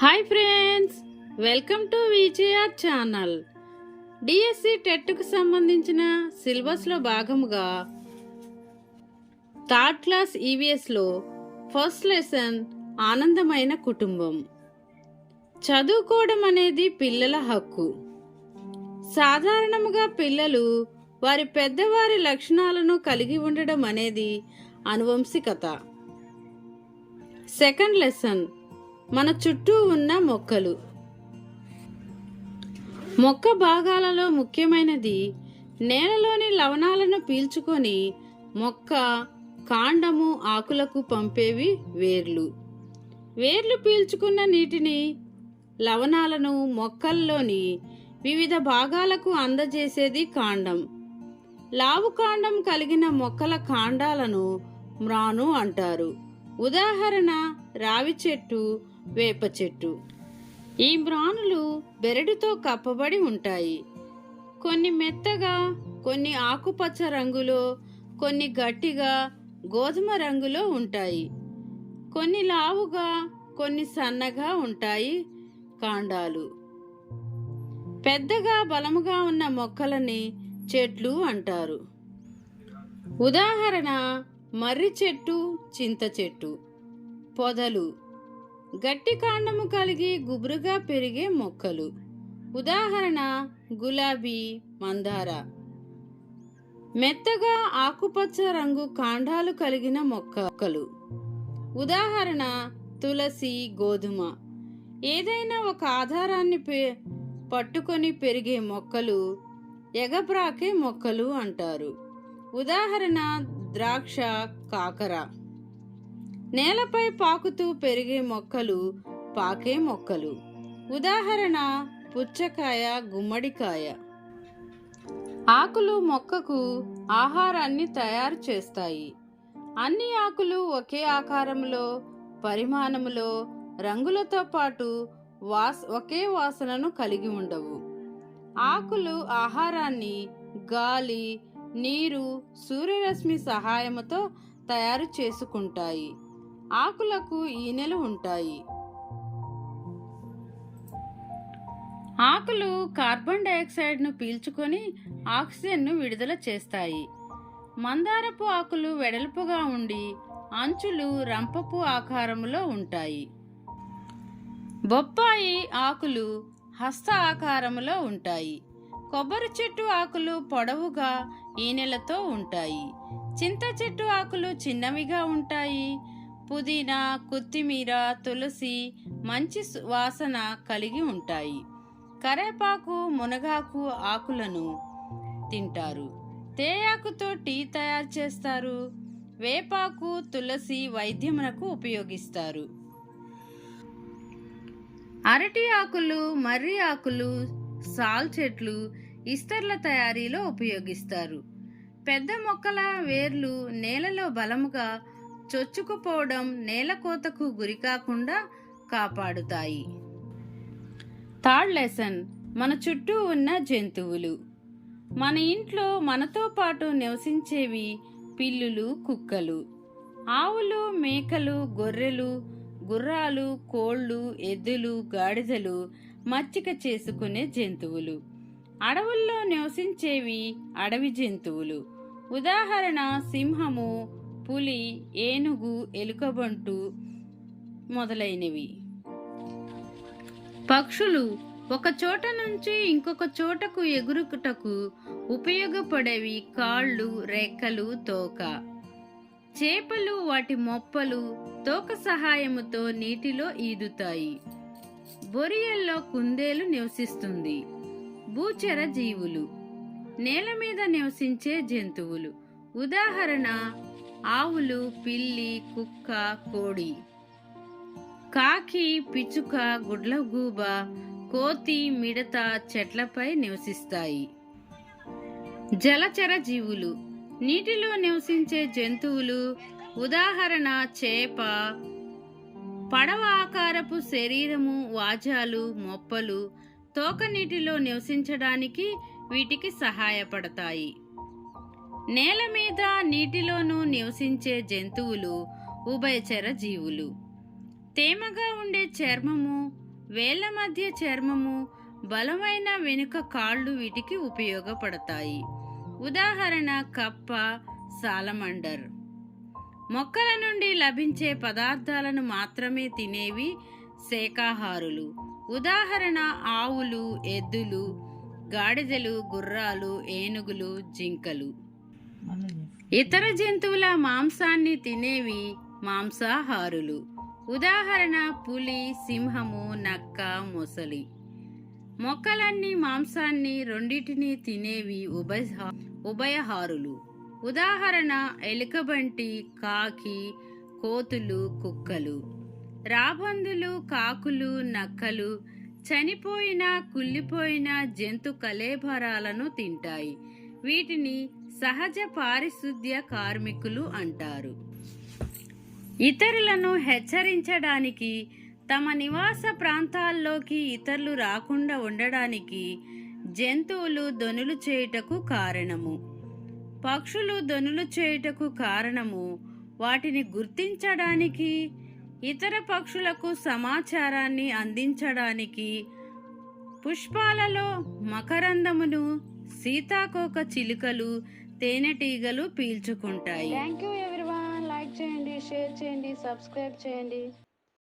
Hi friends welcome to విజయఆర్ channel. DSC టెట్కు సంబంధించిన సిలబస్లో భాగముగా థర్డ్ క్లాస్ ఈవీఎస్లో ఫస్ట్ లెసన్ ఆనందమైన కుటుంబం. చదువుకోవడం అనేది పిల్లల హక్కు. సాధారణముగా పిల్లలు వారి పెద్దవారి లక్షణాలను కలిగి ఉండడం అనేది అనువంశికత. సెకండ్ లెసన్ మన చుట్టూ ఉన్న మొక్కలు. మొక్క భాగాలలో ముఖ్యమైనది నేలలోని లవణాలను పీల్చుకొని మొక్క కాండము ఆకులకు పంపేవి వేర్లు. వేర్లు పీల్చుకున్న నీటిని లవణాలను మొక్కల్లోని వివిధ భాగాలకు అందజేసేది కాండం. లావు కాండం కలిగిన మొక్కల కాండాలను మ్రాను అంటారు. ఉదాహరణ రావి చెట్టు వేప చెట్టు. ఈ మ్రానులు బెరడుతో కప్పబడి ఉంటాయి. కొన్ని మెత్తగా కొన్ని ఆకుపచ్చ రంగులో కొన్ని గట్టిగా గోధుమ రంగులో ఉంటాయి. కొన్ని లావుగా కొన్ని సన్నగా ఉంటాయి కాండాలు. పెద్దగా బలముగా ఉన్న మొక్కలని చెట్లు అంటారు. ఉదాహరణ మర్రి చెట్టు చింత చెట్టు. పొదలు. గట్టి కాండము కలిగి గుబురుగా పెరిగే మొక్కలు. ఉదాహరణ గులాబీ మందార. మెత్తగా ఆకుపచ్చ రంగు కాండాలు కలిగిన మొక్కలు. ఉదాహరణ తులసి గోధుమ. ఏదైనా ఒక ఆధారాన్ని పే- పట్టుకొని పెరిగే మొక్కలు ఎగబ్రాకే మొక్కలు అంటారు. ఉదాహరణ ద్రాక్ష కాకర. నేలపై పాకుతూ పెరిగే మొక్కలు పాకే మొక్కలు. ఉదాహరణ పుచ్చకాయ గుమ్మడికాయ. ఆకులు మొక్కకు ఆహారాన్ని తయారు చేస్తాయి. అన్ని ఆకులు ఒకే ఆకారంలో పరిమాణంలో రంగులతో పాటు వాస్ ఒకే వాసనను కలిగి ఉండవు. ఆకులు ఆహారాన్ని గాలి నీరు సూర్యరశ్మి సహాయముతో తయారు చేసుకుంటాయి. ఆకులకు ఈనెలు ఉంటాయి. ఆకులు కార్బన్ డైఆక్సైడ్ను పీల్చుకొని ఆక్సిజన్ను విడుదల చేస్తాయి. మందారపు ఆకులు వెడల్పుగా ఉండి అంచులు రంపపు ఆకారంలో ఉంటాయి. బొప్పాయి ఆకులు హస్త ఆకారంలో ఉంటాయి. కొబ్బరి చెట్టు ఆకులు పొడవుగా ఈనెలతో ఉంటాయి. చింత చెట్టు ఆకులు చిన్నవిగా ఉంటాయి. పుదీనా కొత్తిమీర తులసి మంచి వాసన కలిగి ఉంటాయి. కరేపాకు మునగాకు ఆకులను తింటారు. తేయాకుతో టీ తయారు చేస్తారు. వేపాకు తులసి వైద్యమునకు ఉపయోగిస్తారు. అరటి ఆకులు మర్రి ఆకులు సాల్ చెట్లు ఇస్తర్ల తయారీలో ఉపయోగిస్తారు. పెద్ద మొక్కల వేర్లు నేలలో బలముగా చొచ్చుకుపోవడం నేలకోతకు గురి గురికాకుండా కాపాడుతాయి. Third lesson. మన చుట్టూ ఉన్న జంతువులు. మన ఇంట్లో మనతో పాటు నివసించేవి పిల్లులు కుక్కలు. ఆవులు మేకలు గొర్రెలు గుర్రాలు కోళ్ళు ఎద్దులు గాడిదలు మచ్చిక చేసుకునే జంతువులు. అడవుల్లో నివసించేవి అడవి జంతువులు. ఉదాహరణ సింహము పులి ఏనుగు ఎలుకబంటు మొదలైనవి. పక్షులు ఒక చోట నుంచి ఇంకొక చోటకు ఎగురుటకు ఉపయోగపడేవి కాళ్ళు రెక్కలు తోక. చేపలు వాటి మొప్పలు తోక సహాయముతో నీటిలో ఈదుతాయి. బొరియల్లో కుందేలు నివసిస్తుంది. భూచర జీవులు. నేల మీద నివసించే జంతువులు. ఉదాహరణ ఆవులు పిల్లి కుక్క కోడి. కాకి పిచుక గుడ్లగూబ కోతి మిడత చెట్లపై నివసిస్తాయి. జలచర జీవులు. నీటిలో నివసించే జంతువులు ఉదాహరణ చేప పడవ ఆకారపు శరీరము వాజాలు మొప్పలు తోక నీటిలో నివసించడానికి వీటికి సహాయపడతాయి. నేల మీద నీటిలోనూ నివసించే జంతువులు ఉభయచర జీవులు. తేమగా ఉండే చర్మము వేళ్ళ మధ్య చర్మము బలమైన వెనుక కాళ్ళు వీటికి ఉపయోగపడతాయి. ఉదాహరణ కప్ప సాలమండర్. మొక్కల నుండి లభించే పదార్థాలను మాత్రమే తినేవి శాకాహారులు. ఉదాహరణ ఆవులు ఎద్దులు గాడిదలు గుర్రాలు ఏనుగులు జింకలు. ఇతర జంతువుల మాంసాన్ని తినేవి మాంసాహారులు. ఉదాహరణ పులి సింహము నక్క మొసలి. మొక్కలన్నీ మాంసాన్ని రెండింటిని తినేవి ఉభయ ఉభయహారులు. ఉదాహరణ ఎలుకబంటి కాకి కోతులు కుక్కలు. రాబందులు కాకులు నక్కలు చనిపోయిన కుళ్ళిపోయిన జంతు కలేభరాలను తింటాయి. వీటిని సహజ పారిశుద్ధ్య కార్మికులు అంటారు. ఇతరులను హెచ్చరించడానికి తమ నివాస ప్రాంతాల్లోకి ఇతరులు రాకుండా ఉండడానికి జంతువులు దొనులు చేయుటకు కారణము. పక్షులు దొనులు చేయుటకు కారణము. వాటిని గుర్తించడానికి ఇతర పక్షులకు సమాచారాన్ని అందించడానికి పుష్పాలలో మకరందమును సీతాకోక చిలుకలు తేనెటీగలు పీల్చుకుంటాయి. థ్యాంక్ యూ ఎవ్రీవన్ లైక్ చేయండి షేర్ చేయండి సబ్స్క్రైబ్ చేయండి.